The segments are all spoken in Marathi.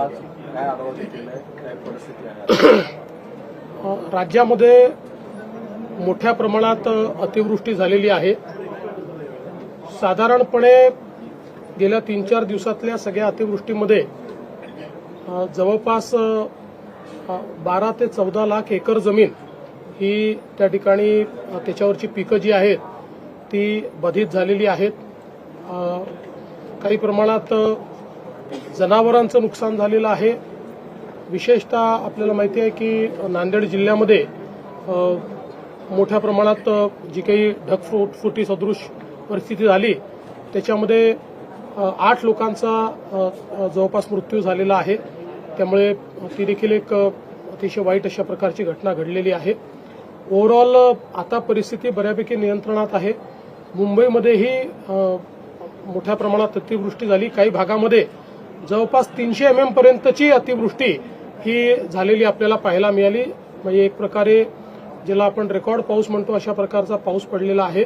आज काय आढावा घेतलेला आहे काय परिस्थिती आहे राज्यामध्ये मोठ्या प्रमाणात अतिवृष्टी झालेली आहे. साधारणपणे गेल्या तीन चार दिवसातल्या सगळ्या अतिवृष्टीमध्ये जवळपास बारा ते चौदा लाख एकर जमीन ही त्या ठिकाणी त्याच्यावरची पिकं जी आहेत ती बाधित झालेली आहेत. काही प्रमाणात जनावरांचं नुकसान झालेलं आहे. विशेषतः आपल्याला माहिती आहे की नांदेड जिल्ह्यामध्ये मोठ्या प्रमाणात जी काही ढगफुट फुटी सदृश परिस्थिती झाली त्याच्यामध्ये आठ लोकांचा जवळपास मृत्यू झालेला आहे. त्यामुळे ती देखील एक अतिशय वाईट अशा प्रकारची घटना घडलेली आहे. ओव्हरऑल आता परिस्थिती बऱ्यापैकी नियंत्रणात आहे. मुंबईमध्येही मोठ्या प्रमाणात अतिवृष्टी झाली. काही भागामध्ये जवळपास तीनशे एम एम पर्यंतची अतिवृष्टी ही झालेली आपल्याला पाहायला मिळाली. म्हणजे एक प्रकारे ज्याला आपण रेकॉर्ड पाऊस म्हणतो अशा प्रकारचा पाऊस पडलेला आहे.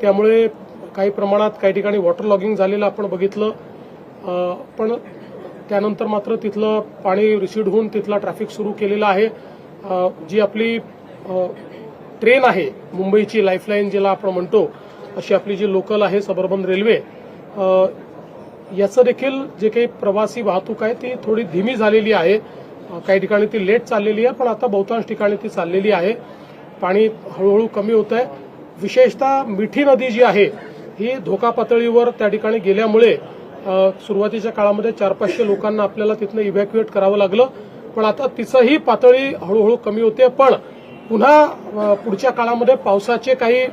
त्यामुळे काही प्रमाणात काही ठिकाणी वॉटर लॉगिंग झालेलं आपण बघितलं. पण त्यानंतर मात्र तिथलं पाणी रिसीड होऊन तिथला ट्रॅफिक सुरू केलेला आहे. जी आपली ट्रेन आहे मुंबईची लाईफलाईन ज्याला आपण म्हणतो अशी आपली जी लोकल आहे सबर्बन रेल्वे याचं देखील जे काही प्रवासी वाहतूक आहे ती थोडी धीमी झालेली आहे. काही ठिकाणी ती लेट चाललेली आहे पण आता बहुतांश ठिकाणी ती चाललेली आहे. पाणी हळूहळू कमी होत आहे विशेषतः मिठी नदी जी आहे ही धोका पातळीवर त्या ठिकाणी गेल्यामुळे सुरुवातीच्या काळामध्ये चार पाचशे लोकांना आपल्याला तिथनं इव्हॅक्युएट करावं लागलं. पण आता तिचंही पातळी हळूहळू कमी होते. पण पुन्हा पुढच्या काळामध्ये पावसाचे काही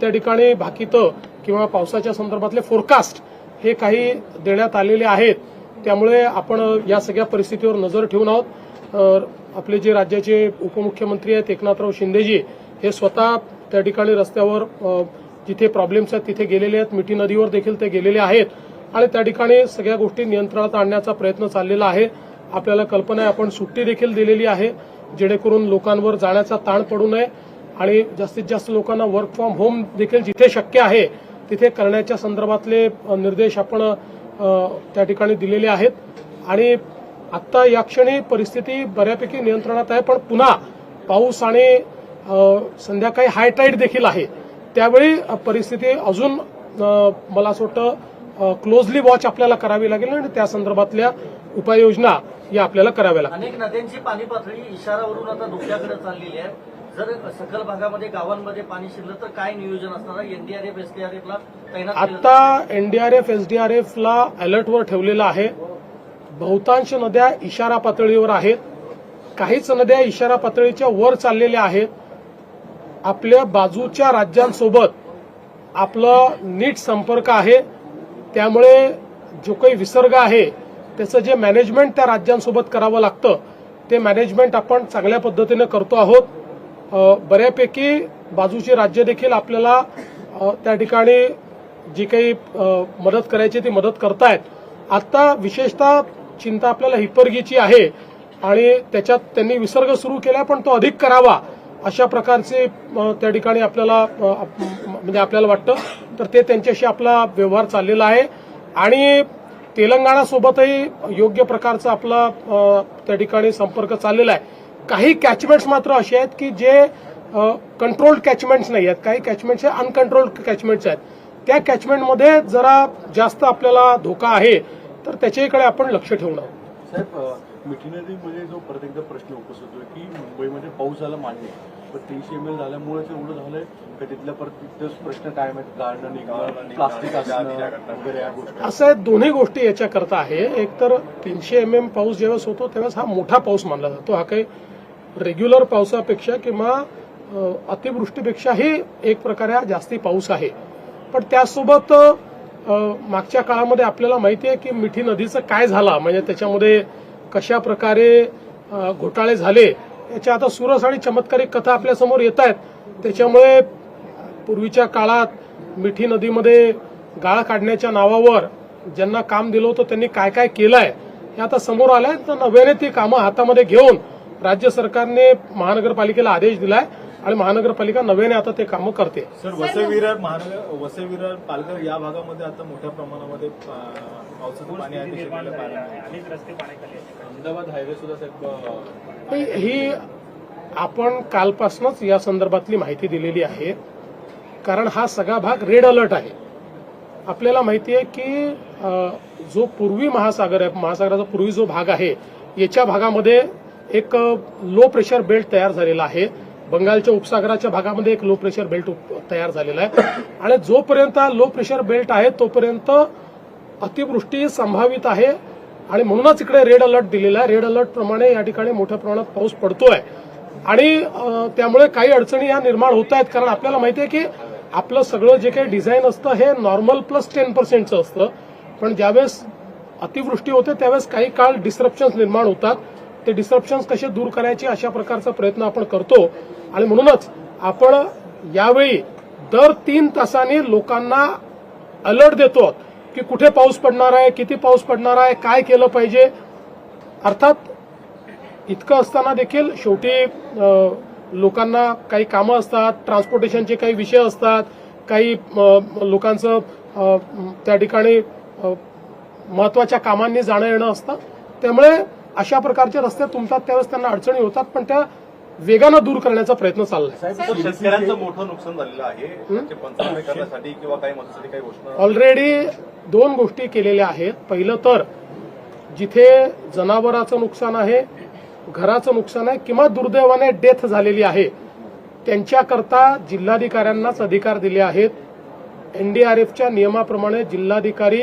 त्या ठिकाणी भाकितं किंवा पावसाच्या संदर्भातले फोरकास्ट हे काही देण्यात आलेले आहेत. त्यामुळे आपण या सगळ्या परिस्थितीवर नजर ठेवून आहोत. आपले जे राज्याचे उपमुख्यमंत्री आहेत एकनाथराव शिंदेजी हे स्वतः त्या ठिकाणी रस्त्यावर जिथे प्रॉब्लेम्स आहेत तिथे गेलेले आहेत. मिठी नदीवर देखील ते गेलेले आहेत. आणि त्या ठिकाणी सगळ्या गोष्टी नियंत्रणात आणण्याचा प्रयत्न चाललेला आहे. आपल्याला कल्पना आहे आपण सुट्टी देखील दिलेली आहे जेणेकरून लोकांवर जाण्याचा ताण पडू नये. आणि जास्तीत जास्त लोकांना वर्क फ्रॉम होम देखील जिथे शक्य आहे तिथे करण्याच्या संदर्भातले निर्देश आपण त्या ठिकाणी दिलेले आहेत. आणि आत्ता या क्षणी परिस्थिती बऱ्यापैकी नियंत्रणात आहे पण पुन्हा पाऊस आणि संध्याकाळी हायटाईड देखील आहे. त्यावेळी परिस्थिती अजून मला असं वाटतं क्लोजली वॉच आपल्याला करावी लागेल आणि त्या संदर्भातल्या उपाययोजना या आपल्याला कराव्या लागतील. अनेक नद्यांची पाणी पातळी इशारावरून आता धोक्याकडे चाललेली आहे. जर सखल भागामध्ये गावांमध्ये पाणी शिरलं तर काय नियोजन असणार एनडीआरएफ एसडीआरएफला तैनात? आता एनडीआरएफ एसडीआरएफला अलर्टवर ठेवलेलं आहे. बहुतांश नद्या इशारा पातळीवर आहेत. काहीच नद्या इशारा पातळीच्या वर चाललेल्या आहेत. आपल्या बाजूच्या राज्यांसोबत आपला नीट संपर्क आहे. त्यामुळे जो काही विसर्ग आहे त्याचं जे मॅनेजमेंट त्या राज्यांसोबत करावं लागतं ते मॅनेजमेंट आपण चांगल्या पद्धतीनं करतो आहोत. बऱ्यापैकी बाजूची राज्य देखील आपल्याला त्या ठिकाणी जी काही मदत करायची ती मदत करतायत. आता विशेषतः चिंता आपल्याला हिप्परगीची आहे आणि त्याच्यात त्यांनी विसर्ग सुरू केला पण तो अधिक करावा अशा प्रकारचे त्या ठिकाणी आपल्याला म्हणजे आपल्याला वाटतं. तर ते त्यांच्याशी आपला व्यवहार चाललेला आहे. आणि तेलंगणासोबतही योग्य प्रकारचा आपला त्या ठिकाणी संपर्क चाललेला आहे. काही कॅचमेंट्स मात्र असे आहेत की जे कंट्रोल्ड कॅचमेंट्स नाही आहेत. काही कॅचमेंट्स हे अनकंट्रोल्ड कॅचमेंट्स आहेत. त्या कॅचमेंटमध्ये जरा जास्त आपल्याला धोका आहे तर त्याच्याकडे आपण लक्ष ठेवणार साहेब मिठी नदीमध्ये जो प्रत्येकदा प्रश्न उपस्थित होतो की मुंबईमध्ये पाऊस झाला मान्य आहे. पण तीनशे एम एल झाल्यामुळे ते एवढं झालंय का तिथल्या परत तिथेच प्रश्न काय माहिती गाळणं निघणं प्लास्टिक असणं वगैरे या गोष्टी. असं आहे, दोन्ही गोष्टी याच्याकरता आहे. एक तर तीनशे एम एम पाऊस ज्यावेळेस होतो त्यावेळेस हा मोठा पाऊस मानला जातो. हा काही रेग्युलर पावसापेक्षा किंवा अतिवृष्टीपेक्षाही एक प्रकारे हा जास्ती पाऊस आहे. पण त्यासोबत मागच्या काळामध्ये आपल्याला माहिती आहे की मिठी नदीचं काय झालं? म्हणजे त्याच्यामध्ये कशा प्रकारे घोटाळे झाले? याच्या आता सुरस आणि चमत्कारिक कथा आपल्यासमोर येत आहेत. त्याच्यामुळे पूर्वीच्या काळात मिठी नदीमध्ये गाळ काढण्याच्या नावावर ज्यांना काम दिलं होतं त्यांनी काय काय केलंय हे आता समोर आलंय. तर नव्याने ती कामं हातामध्ये घेऊन राज्य सरकारने महानगरपालिकेला आदेश दिलाय. आणि महानगरपालिका नव्याने आता ते कामं करते. सर वसई विरार महानगर वसई विरार पालघर या भागामध्ये आता मोठ्या प्रमाणामध्ये पावसाचं पाणी. अहमदाबाद हायवे सुद्धा ही आपण कालपासूनच या संदर्भातली माहिती दिलेली आहे. कारण हा सगळा भाग रेड अलर्ट आहे. आपल्याला माहिती आहे की जो पूर्वी महासागर आहे महासागराचा पूर्वी जो भाग आहे याच्या भागामध्ये एक लो प्रेशर बेल्ट तयार झालेला आहे. बंगालच्या उपसागराच्या भागामध्ये एक लो प्रेशर बेल्ट तयार झालेला आहे. आणि जोपर्यंत लो प्रेशर बेल्ट आहे तोपर्यंत अतिवृष्टी संभावित आहे. आणि म्हणूनच इकडे रेड अलर्ट दिलेला आहे. रेड अलर्ट प्रमाणे या ठिकाणी मोठ्या प्रमाणात पाऊस पडतोय. आणि त्यामुळे काही अडचणी या निर्माण होत आहेत. कारण आपल्याला माहिती आहे की आपलं सगळं जे काही डिझाईन असतं हे नॉर्मल प्लस टेन पर्सेंटचं असतं. पण ज्यावेळेस अतिवृष्टी होते त्यावेळेस काही काळ डिस्रप्शन्स निर्माण होतात. ते डिस्रप्शन्स कसे दूर करायचे अशा प्रकारचा प्रयत्न आपण करतो. आणि म्हणूनच आपण यावेळी दर तीन तासांनी लोकांना अलर्ट देतो की कुठे पाऊस पडणार आहे किती पाऊस पडणार आहे काय केलं पाहिजे. अर्थात इतकं असताना देखील शेवटी लोकांना काही कामं असतात ट्रान्सपोर्टेशनचे काही विषय असतात काही लोकांचं त्या ठिकाणी महत्त्वाच्या कामांनी जाणं येणं असतं. त्यामुळे अशा प्रकारचे रस्ते तुंबतात त्यावेळेस त्यांना अडचणी होतात पण त्या वेगानं दूर करण्याचा प्रयत्न चाललाय. शेतकऱ्यांचं मोठं नुकसान झालेलं आहे त्याचे पंचनामे करण्यासाठी किंवा काही मदतीसाठी काही घोषणा ऑलरेडी दोन गोष्टी केलेल्या आहेत. पहिलं तर जिथे जनावराचं नुकसान आहे घराचं नुकसान आहे किंवा दुर्दैवाने डेथ झालेली आहे त्यांच्याकरता जिल्हाधिकाऱ्यांनाच अधिकार दिले आहेत. एनडीआरएफच्या नियमाप्रमाणे जिल्हाधिकारी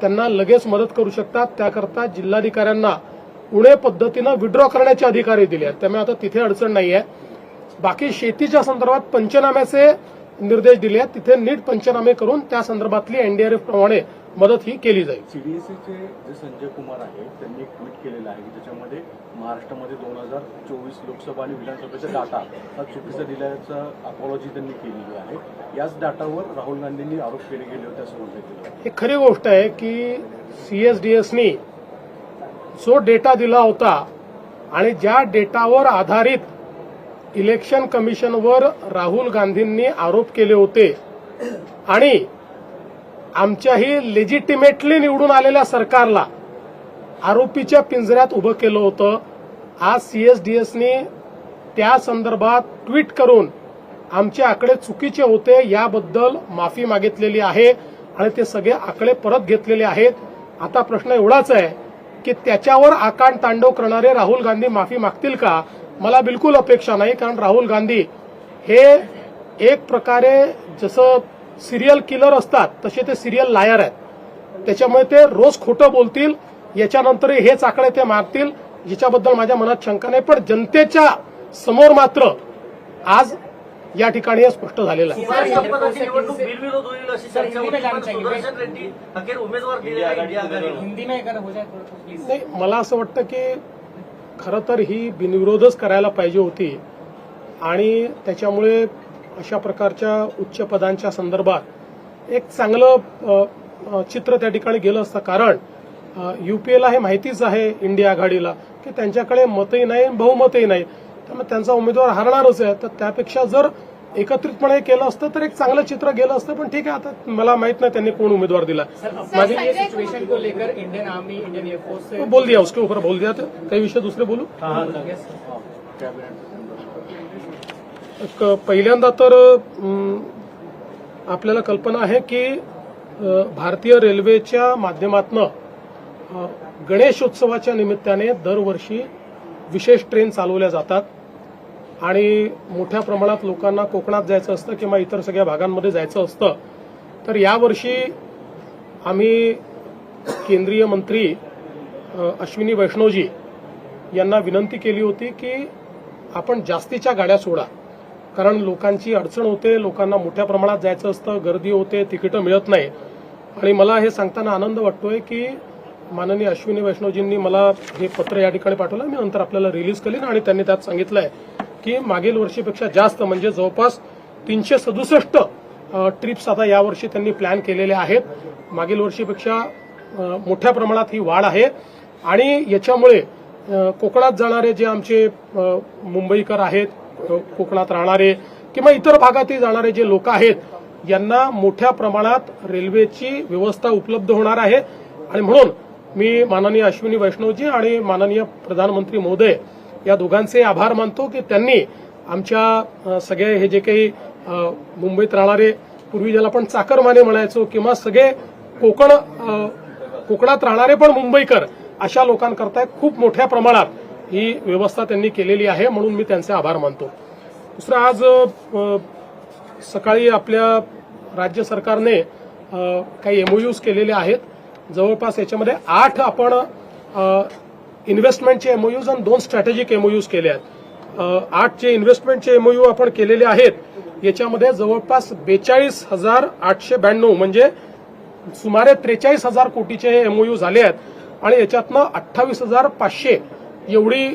त्यांना लगेच मदत करू शकतात. त्याकरता जिल्हाधिकाऱ्यांना उणे पद्धतीनं विड्रॉ करण्याचे अधिकारी दिले आहेत. त्यामुळे आता तिथे अडचण नाही आहे बाकी शेतीच्या संदर्भात पंचनाम्याचे निर्देश दिले आहेत. तिथे नीट पंचनामे करून त्या संदर्भातली एनडीआरएफ प्रमाणे मदत ही केली जाईल. सीडीएससीचे जे संजय कुमार आहे त्यांनी एक ट्विट केलेलं आहे की त्याच्यामध्ये महाराष्ट्रामध्ये दोन हजार चोवीस लोकसभा आणि विधानसभेचा डाटा हा चुकीचा दिल्याचं अपॉलॉजी त्यांनी केलेली आहे. याच डाटावर राहुल गांधींनी आरोप केले गेले होते असं म्हटलं ही खरी गोष्ट आहे की सीएसडीएसनी जो डेटा दिला होता आणि ज्या डेटावर आधारित इलेक्शन कमिशनवर राहुल गांधींनी आरोप केले होते आणि आमच्याही लेजिटिमेटली निवडून आलेल्या सरकारला आरोपीच्या पिंजऱ्यात उभं केलं होतं. आज सीएसडीएसनी त्या संदर्भात ट्विट करून आमचे आकडे चुकीचे होते याबद्दल माफी मागितलेली आहे आणि ते सगळे आकडे परत घेतलेले आहेत. आता प्रश्न एवढाच आहे की त्याच्यावर आकांड तांडव करणारे राहुल गांधी माफी मागतील का? मला बिलकुल अपेक्षा नाही कारण राहुल गांधी हे एक प्रकारे जसं सिरियल किलर असतात तसे ते सिरियल लायर आहेत. त्याच्यामुळे ते रोज खोटं बोलतील याच्यानंतरही हेच आकडे ते मारतील याच्याबद्दल माझ्या मनात शंका नाही पण जनतेच्या समोर मात्र आज या हे स्पष्ट झालेलं आहे. महाराष्ट्र पदाची निवडणूक बिनविरोध होईल अशी चर्चा होती. पण सुदर्शन रेड्डी अखेर उमेदवार दिलेला आहे इंडिया आघाडीला हिंदी में अगर हो जाए थोड़ा तो प्लीज नाही मला असं वाटतं की खरं तर ही बिनविरोधच करायला पाहिजे होती. आणि त्याच्यामुळे अशा प्रकारच्या उच्च पदांच्या संदर्भात एक चांगलं चित्र त्या ठिकाणी गेलं असतं. कारण युपीएला हे माहितीच आहे इंडिया आघाडीला की त्यांच्याकडे मतही नाही बहुमतही नाही. त्यामुळे त्यांचा उमेदवार हरणारच आहे. तर त्यापेक्षा जर एकत्रितपणे केलं असतं तर एक चांगलं चित्र गेलं असतं. पण ठीक आहे आता मला माहीत नाही त्यांनी कोण उमेदवार दिला. माझी ये सिचुएशन को लेकर इंडियन आर्मी इंडियन एयरफोर्स बोल दिया उसके ऊपर बोल दिया तो काही विषय दुसरे बोलू. हां पहिल्यांदा तर आपल्याला कल्पना आहे की भारतीय रेल्वेच्या माध्यमातनं गणेशोत्सवाच्या निमित्ताने दरवर्षी विशेष ट्रेन चालवल्या जातात. आणि मोठ्या प्रमाणात लोकांना कोकणात जायचं असतं किंवा इतर सगळ्या भागांमध्ये जायचं असतं. तर यावर्षी आम्ही केंद्रीय मंत्री अश्विनी वैष्णवजी यांना विनंती केली होती की आपण जास्तीच्या गाड्या सोडा. कारण लोकांची अडचण होते लोकांना मोठ्या प्रमाणात जायचं असतं गर्दी होते तिकीटं मिळत नाही. आणि मला हे सांगताना आनंद वाटतोय की माननीय अश्विनी वैष्णवजींनी मला हे पत्र या ठिकाणी पाठवलं. मी नंतर आपल्याला रिलीज करीन आणि त्यांनी त्यात सांगितलंय की मागील वर्षीपेक्षा जास्त म्हणजे जवळपास तीनशे सदुसष्ट ट्रिप्स आता यावर्षी त्यांनी प्लॅन केलेले आहेत. मागील वर्षीपेक्षा मोठ्या प्रमाणात ही वाढ आहे. आणि याच्यामुळे कोकणात जाणारे जे आमचे मुंबईकर आहेत कोकणात राहणारे किंवा इतर भागातही जाणारे जे लोक आहेत यांना मोठ्या प्रमाणात रेल्वेची व्यवस्था उपलब्ध होणार आहे. आणि म्हणून मी माननीय अश्विनी वैष्णवजी आणि माननीय प्रधानमंत्री मोदय या दोघांचे आभार मानतो की त्यांनी आमच्या सगळे हे जे काही मुंबईत राहणारे पूर्वी ज्याला आपण चाकरमाने म्हणायचो किंवा सगळे कोकण कोकणात राहणारे पण मुंबईकर अशा लोकांकरता खूप मोठ्या प्रमाणात ही व्यवस्था त्यांनी केलेली आहे म्हणून मी त्यांचे आभार मानतो. दुसरं आज सकाळी आपल्या राज्य सरकारने काही एमओयूज केलेले आहेत. जवळपास याच्यामध्ये आठ आपण इन्व्हेस्टमेंटचे एमओयूज आणि दोन स्ट्रॅटेजिक एमओयूज केले आहेत. आठ जे इन्व्हेस्टमेंटचे एमओयू आपण केलेले आहेत याच्यामध्ये जवळपास बेचाळीस हजार आठशे ब्याण्णव म्हणजे सुमारे त्रेचाळीस हजार कोटीचे हे एमओयू झाले आहेत आणि याच्यातनं अठ्ठावीस हजार पाचशे एवढी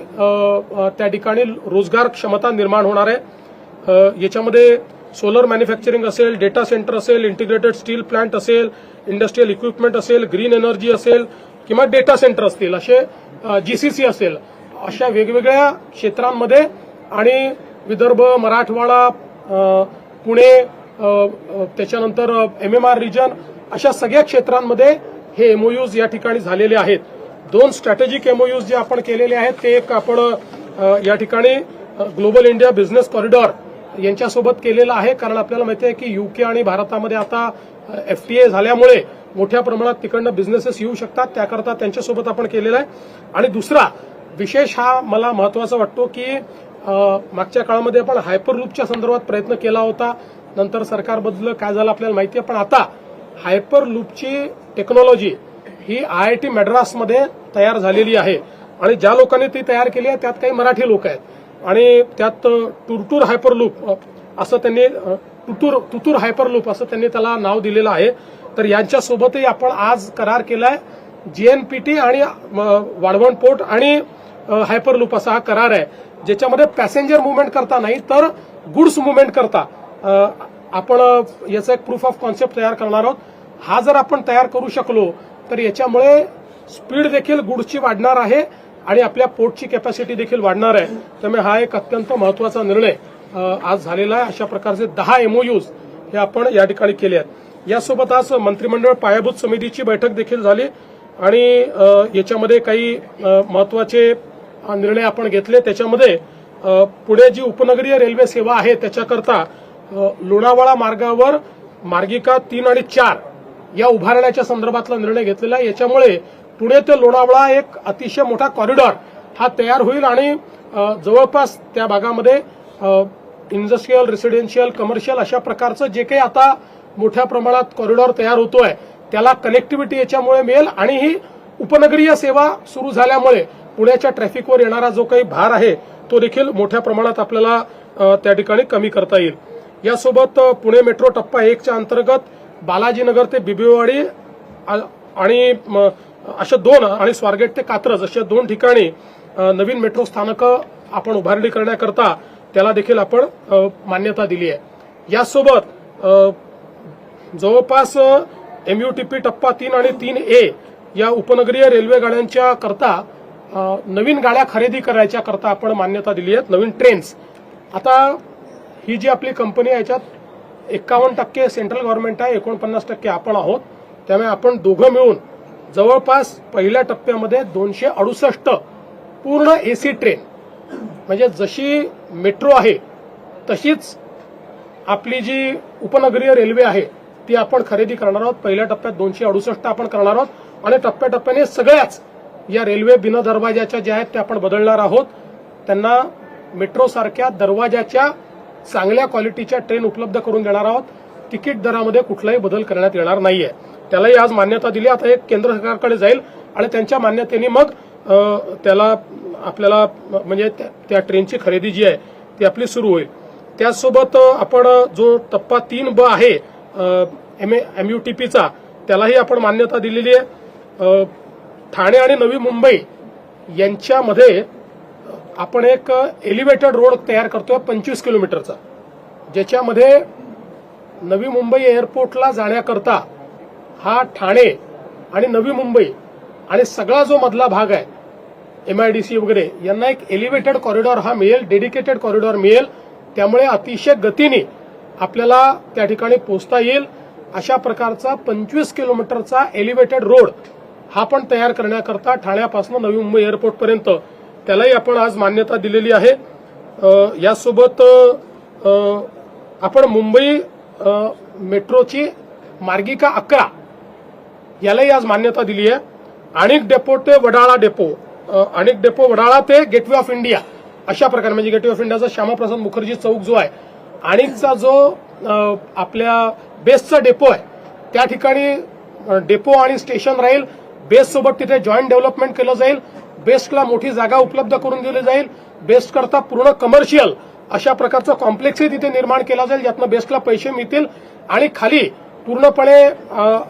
त्या ठिकाणी रोजगार क्षमता निर्माण होणार आहे. याच्यामध्ये सोलर मॅन्युफॅक्चरिंग असेल डेटा सेंटर असेल इंटिग्रेटेड स्टील प्लांट असेल इंडस्ट्रीयल इक्विपमेंट असेल ग्रीन एनर्जी असेल किंवा डेटा सेंटर असतील असे जीसीसी असेल अशा वेगवेगळ्या क्षेत्रांमध्ये आणि विदर्भ मराठवाडा पुणे त्याच्यानंतर एम एम आर रिजन अशा सगळ्या क्षेत्रांमध्ये हे एमओयूज या ठिकाणी झालेले आहेत. दोन स्ट्रॅटेजिक एमओयूज जे आपण केलेले आहेत ते एक आपण या ठिकाणी ग्लोबल इंडिया बिझनेस कॉरिडॉर यांच्यासोबत केलेलं आहे. कारण आपल्याला माहिती आहे की युके आणि भारतामध्ये आता एफटीए झाल्यामुळे मोठ्या प्रमाणात तिकडनं बिझनेसेस येऊ शकतात. त्याकरता त्यांच्यासोबत आपण केलेला आहे. आणि दुसरा विशेष हा मला महत्त्वाचा वाटतो की मागच्या काळामध्ये आपण हायपरलूपच्या संदर्भात प्रयत्न केला होता. नंतर सरकार बदललं. काय झालं आपल्याला माहिती आहे. पण आता हायपरलूपची टेक्नॉलॉजी ही आय आय टी मॅड्रासमध्ये तयार झालेली आहे. आणि ज्या लोकांनी ती तयार केली आहे त्यात काही मराठी लोक आहेत. आणि त्यात टुरटूर हायपरलूप असं त्यांनी टुतूर तुतूर तुतूर हायपरलूप असं त्यांनी त्याला नाव दिलेलं आहे. तर यांच्यासोबतही आपण आज करार केलाय. जीएनपीटी आणि वाढवण पोर्ट आणि हायपरलूप असा हा करार आहे. ज्याच्यामध्ये पॅसेंजर मुवमेंट करता नाही तर गुड्स मुवमेंट करता. आपण याचा एक प्रूफ ऑफ कॉन्सेप्ट तयार करणार आहोत. हा जर आपण तयार करू शकलो तर याच्यामुळे स्पीड देखील गुड्सची वाढणार आहे. आणि आपल्या पोर्टची कॅपॅसिटी देखील वाढणार आहे. त्यामुळे हा एक अत्यंत महत्त्वाचा निर्णय आज झालेला आहे. अशा प्रकारचे दहा एमओयूज हे आपण या ठिकाणी केले आहेत. यासोबत आज मंत्रिमंडळ पायाभूत समितीची बैठक देखील झाली आणि याच्यामध्ये काही महत्त्वाचे निर्णय आपण घेतले. त्याच्यामध्ये पुढे जी उपनगरीय रेल्वे सेवा आहे त्याच्याकरता लोणावळा मार्गावर मार्गिका तीन आणि चार या उभारण्याच्या संदर्भातला निर्णय घेतलेला आहे. याच्यामुळे पुणे ते लोणावळा एक अतिशय मोठा कॉरिडॉर हा तयार होईल आणि जवळपास त्या भागामध्ये इंडस्ट्रीयल रेसिडेन्शियल कमर्शियल अशा प्रकारचं जे काही आता मोठ्या प्रमाणात कॉरिडॉर तयार होतोय त्याला कनेक्टिव्हिटी याच्यामुळे मिळेल आणि ही उपनगरीय सेवा सुरू झाल्यामुळे पुण्याच्या ट्रॅफिकवर येणारा जो काही भार आहे तो देखील मोठ्या प्रमाणात आपल्याला त्या ठिकाणी कमी करता येईल. यासोबत पुणे मेट्रो टप्पा एकच्या अंतर्गत बालाजीनगर ते बिबिवाडी आणि अशा दोन आणि स्वारगेट ते कात्रज अशा दोन ठिकाणी नवीन मेट्रो स्थानकं आपण उभारणी करण्याकरता त्याला देखील आपण मान्यता दिली आहे. यासोबत जवळपास एमयूटीपी टप्पा तीन आणि तीन ए या उपनगरीय रेल्वे गाड्यांच्या करता नवीन गाड्या खरेदी करायच्या करता आपण मान्यता दिली आहे. नवीन ट्रेन्स. आता ही जी आपली कंपनी आहे याच्यात एकावन्न टक्के सेंट्रल गव्हर्नमेंट आहे एकोणपन्नास टक्के आपण आहोत. त्यामुळे आपण दोघं मिळून जवळपास पहिल्या टप्प्यामध्ये दोनशे अडुसष्ट पूर्ण एसी ट्रेन म्हणजे जशी मेट्रो आहे तशीच आपली जी उपनगरीय रेल्वे आहे ती आपण खरेदी करणार आहोत. पहिल्या टप्प्यात दोनशे अडुसष्ट आपण करणार आहोत. आणि टप्प्याटप्प्याने सगळ्याच या रेल्वे बिन दरवाजाच्या ज्या आहेत त्या आपण बदलणार आहोत. त्यांना मेट्रोसारख्या दरवाजाच्या चांगल्या क्वालिटीच्या ट्रेन उपलब्ध करून देणार आहोत. तिकीट दरामध्ये कुठलाही बदल करण्यात येणार नाहीये. त्यालाही आज मान्यता दिली. आता एक केंद्र सरकारकडे जाईल आणि त्यांच्या मान्यतेने मग त्याला आपल्याला म्हणजे त्या- त्या ट्रेनची खरेदी जी आहे ती आपली सुरू होईल. त्याचसोबत आपण जो टप्पा तीन ब आहे एम एमयूटीपीचा त्यालाही आपण मान्यता दिलेली आहे. ठाणे आणि नवी मुंबई यांच्यामध्ये आपण एक एलिव्हेटेड रोड तयार करतोय पंचवीस किलोमीटरचा ज्याच्यामध्ये नवी मुंबई एअरपोर्टला जाण्याकरता हा ठाणे आणि नवी मुंबई आणि सगळा जो मधला भाग आहे एमआयडीसी वगैरे यांना एक एलिव्हेटेड कॉरिडॉर हा मिळेल डेडिकेटेड कॉरिडॉर मिळेल. त्यामुळे अतिशय गतीने आपल्याला त्या ठिकाणी पोहोचता येईल. अशा प्रकारचा पंचवीस किलोमीटरचा एलिव्हेटेड रोड हा पण तयार करण्याकरता ठाण्यापासून नवी मुंबई एअरपोर्टपर्यंत त्यालाही आपण आज मान्यता दिलेली आहे. यासोबत आपण मुंबई मेट्रोची मार्गिका अकरा यालाही आज मान्यता दिली आहे. अनेक डेपो ते वडाळा डेपो अनेक डेपो वडाळा ते गेटवे ऑफ इंडिया अशा प्रकारे म्हणजे गेटवे ऑफ इंडियाचा श्यामाप्रसाद मुखर्जी चौक जो आहे आणिकचा जो आपल्या बेसचा डेपो आहे त्या ठिकाणी डेपो आणि स्टेशन राहील. बेससोबत तिथे जॉईंट डेव्हलपमेंट केलं जाईल. बेस्टला मोठी जागा उपलब्ध करून दिली जाईल. बेस्ट करता पूर्ण कमर्शियल अशा प्रकारचं कॉम्प्लेक्सही तिथे निर्माण केला जाईल ज्यातनं बेस्टला पैसे मिळतील. आणि खाली पूर्णपणे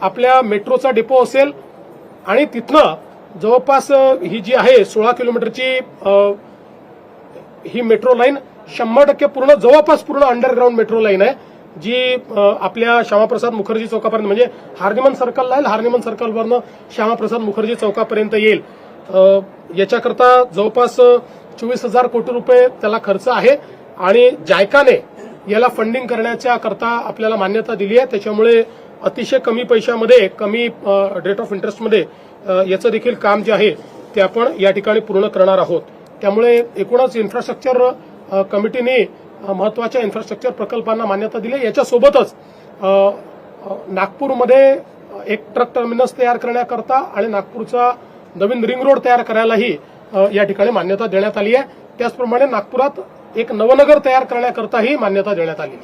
आपल्या मेट्रोचा डेपो असेल आणि तिथनं जवळपास ही जी आहे सोळा किलोमीटरची ही मेट्रो लाईन शंभर टक्के पूर्ण जवळपास पूर्ण अंडरग्राऊंड मेट्रो लाईन आहे जी आपल्या श्यामाप्रसाद मुखर्जी चौकापर्यंत म्हणजे हार्निमन सर्कलला येईल हार्निमन सर्कलवरनं श्यामाप्रसाद मुखर्जी चौकापर्यंत येईल. याच्याकरता जवळपास चोवीस हजार कोटी रुपये त्याला खर्च आहे आणि जायकाने याला फंडिंग करण्याच्या करता आपल्याला मान्यता दिली आहे. त्याच्यामुळे अतिशय कमी पैशामध्ये कमी रेट ऑफ इंटरेस्टमध्ये याचं देखील काम जे आहे ते आपण या ठिकाणी पूर्ण करणार आहोत. त्यामुळे एकूणच इन्फ्रास्ट्रक्चर कमिटीने महत्त्वाच्या इन्फ्रास्ट्रक्चर प्रकल्पांना मान्यता दिली आहे. याच्यासोबतच नागपूरमध्ये एक ट्रक टर्मिनस तयार करण्याकरता आणि नागपूरचा नवीन रिंग रोड तयार करायलाही या ठिकाणी मान्यता देण्यात आली आहे. त्याचप्रमाणे नागपुरात एक नवनगर तयार करण्याकरताही मान्यता देण्यात आली